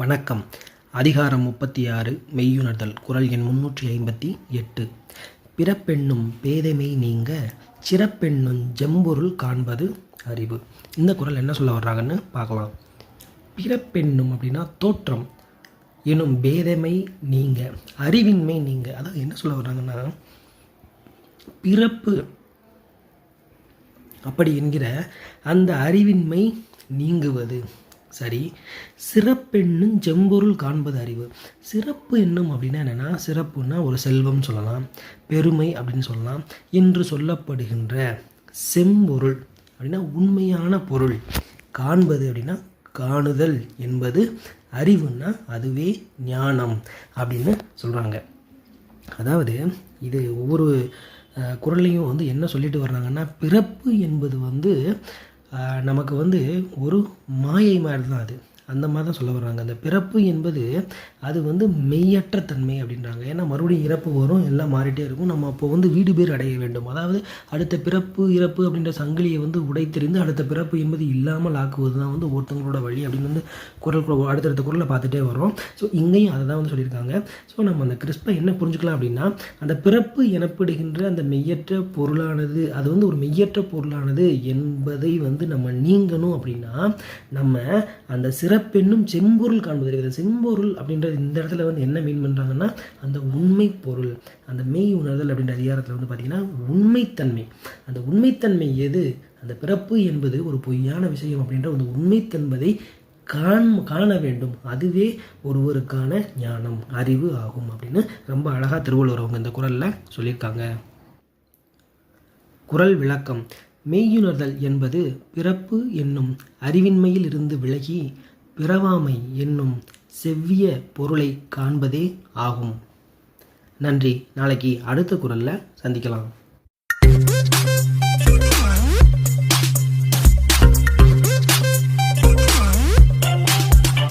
வணக்கம். அதிகாரம் முப்பத்தி ஆறு மெய்யுணர்தல் குரல் எண் முன்னூற்றி ஐம்பத்தி எட்டு. பிறப்பெண்ணும் பேதைமை நீங்க சிறப்பெண்ணும் ஜெம்பொருள் காண்பது அறிவு. இந்த குரல் என்ன சொல்ல வர்றாங்கன்னு பார்க்கலாம். பிறப்பெண்ணும் அப்படின்னா தோற்றம் எனும் பேதமை நீங்க அறிவின்மை நீங்க. அதாவது என்ன சொல்ல வர்றாங்கன்னா பிறப்பு அப்படி என்கிற அந்த அறிவின்மை நீங்குவது. சரி. சிறப்பெண்ணும் செம்பொருள் காண்பது அறிவு. சிறப்பு என்னும் அப்படின்னா என்னென்னா சிறப்புன்னா ஒரு செல்வம் சொல்லலாம் பெருமை அப்படின்னு சொல்லலாம் என்று சொல்லப்படுகின்ற செம்பொருள் அப்படின்னா உண்மையான பொருள். காண்பது அப்படின்னா காணுதல் என்பது அறிவுன்னா அதுவே ஞானம் அப்படின்னு சொல்கிறாங்க அதாவது இது ஒவ்வொரு அஹ், வந்து என்ன சொல்லிட்டு வர்றாங்கன்னா பிறப்பு என்பது வந்து நமக்கு வந்து ஒரு மாயை மாதிரி தான் அது. அந்த மாதிரி தான் சொல்ல வர்றாங்க. அந்த பிறப்பு என்பது அது வந்து மெய்யற்ற தன்மை அப்படின்றாங்க. ஏன்னா மறுபடியும் இறப்பு வரும் எல்லாம் மாறிட்டே இருக்கும். நம்ம அப்போ வந்து வீடு பேர் அடைய வேண்டும். அதாவது அடுத்த பிறப்பு இறப்பு அப்படின்ற சங்கிலியை வந்து உடைத்தெறிந்து அடுத்த பிறப்பு என்பது இல்லாமல் ஆக்குவது தான் வந்து ஒருத்தங்களோட வழி அப்படின்னு வந்து குரல் அடுத்தடுத்த குரலை பார்த்துட்டே வரோம் ஸோ இங்கேயும் அதை தான் வந்து சொல்லியிருக்காங்க. ஸோ நம்ம அந்த கிறிஸ்பை என்ன புரிஞ்சுக்கலாம் அப்படின்னா அந்த பிறப்பு எனப்படுகின்ற அந்த மெய்யற்ற பொருளானது அது வந்து ஒரு மெய்யற்ற பொருளானது என்பதை வந்து நம்ம நீங்கணும் அப்படின்னா நம்ம அந்த சிறப்பென்னும் செம்பொருள் காண்பது. இருக்குது செம்பொருள் அப்படின்றது இந்த இடத்துல வந்து என்ன மீன் பண்ணுறாங்கன்னா அந்த உண்மை பொருள் அந்த மெய் உணர்தல் அப்படின்ற அதிகாரத்தில் வந்து பார்த்திங்கன்னா உண்மைத்தன்மை. அந்த உண்மைத்தன்மை எது? அந்த பிறப்பு என்பது ஒரு பொய்யான விஷயம் அப்படின்ற அந்த உண்மைத்தன்மதை காண் காண வேண்டும். அதுவே ஒருவருக்கான ஞானம் அறிவு ஆகும் அப்படின்னு ரொம்ப அழகாக திருவள்ளுவர் அவங்க இந்த குரலில் சொல்லியிருக்காங்க. குரல் விளக்கம். மெய்யுணர்தல் என்பது பிறப்பு என்னும் அறிவின்மையில் இருந்து விலகி பிறவாமை என்னும் செவ்விய பொருளை காண்பதே ஆகும். நன்றி. நாளைக்கு அடுத்த குரலில் சந்திக்கலாம்.